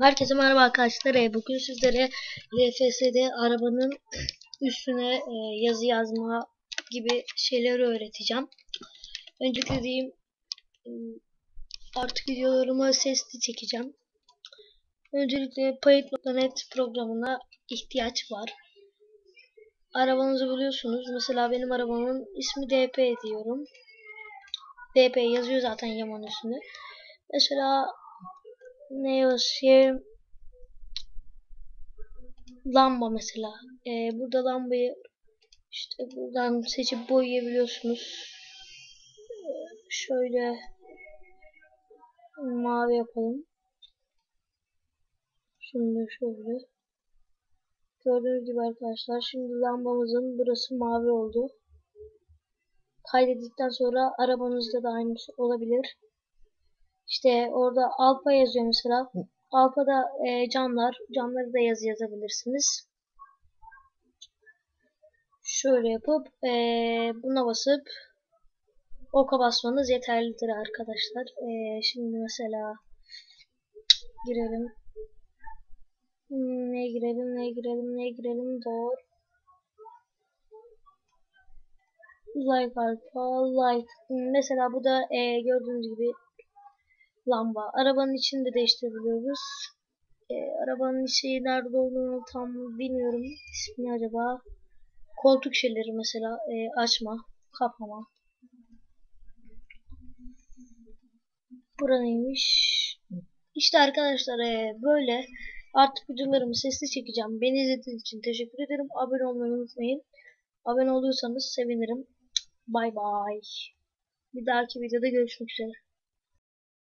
Herkese merhaba arkadaşlar. Ee, Bugün sizlere LFS'de arabanın üstüne e, yazı yazma gibi şeyleri öğreteceğim. Öncelikle diyeyim ıı, artık videolarımı sesli çekeceğim. Öncelikle Payet.net programına ihtiyaç var. Arabanızı buluyorsunuz. Mesela benim arabamın ismi DP diyorum. DP yazıyor zaten yaman üstünde. Mesela ne yazayım? Lamba mesela. Ee, burada lambayı işte buradan seçip boyayabiliyorsunuz. Ee, şöyle mavi yapalım. Şimdi şöyle. Gördüğünüz gibi arkadaşlar şimdi lambamızın burası mavi oldu. Kaydettikten sonra arabanızda da aynısı olabilir. İşte orada Alfa yazıyor mesela. Alfa'da e, camlar. Camları da yazı yazabilirsiniz. Şöyle yapıp e, buna basıp oka basmanız yeterlidir arkadaşlar. E, şimdi mesela girelim. Hmm, ne girelim, ne girelim, ne girelim. Doğru. Like alfa, like. Mesela bu da e, gördüğünüz gibi lamba. Arabanın içini de değiştirebiliyoruz. E, arabanın şeyi nerede olduğunu tam bilmiyorum. İsmi acaba? Koltuk şeyleri mesela e, açma, kapama. Bura neymiş? İşte arkadaşlar e, böyle artık videolarımı sesli çekeceğim. Beni izlediğiniz için teşekkür ederim. Abone olmayı unutmayın. Abone olursanız sevinirim. Bay bay. Bir dahaki videoda görüşmek üzere.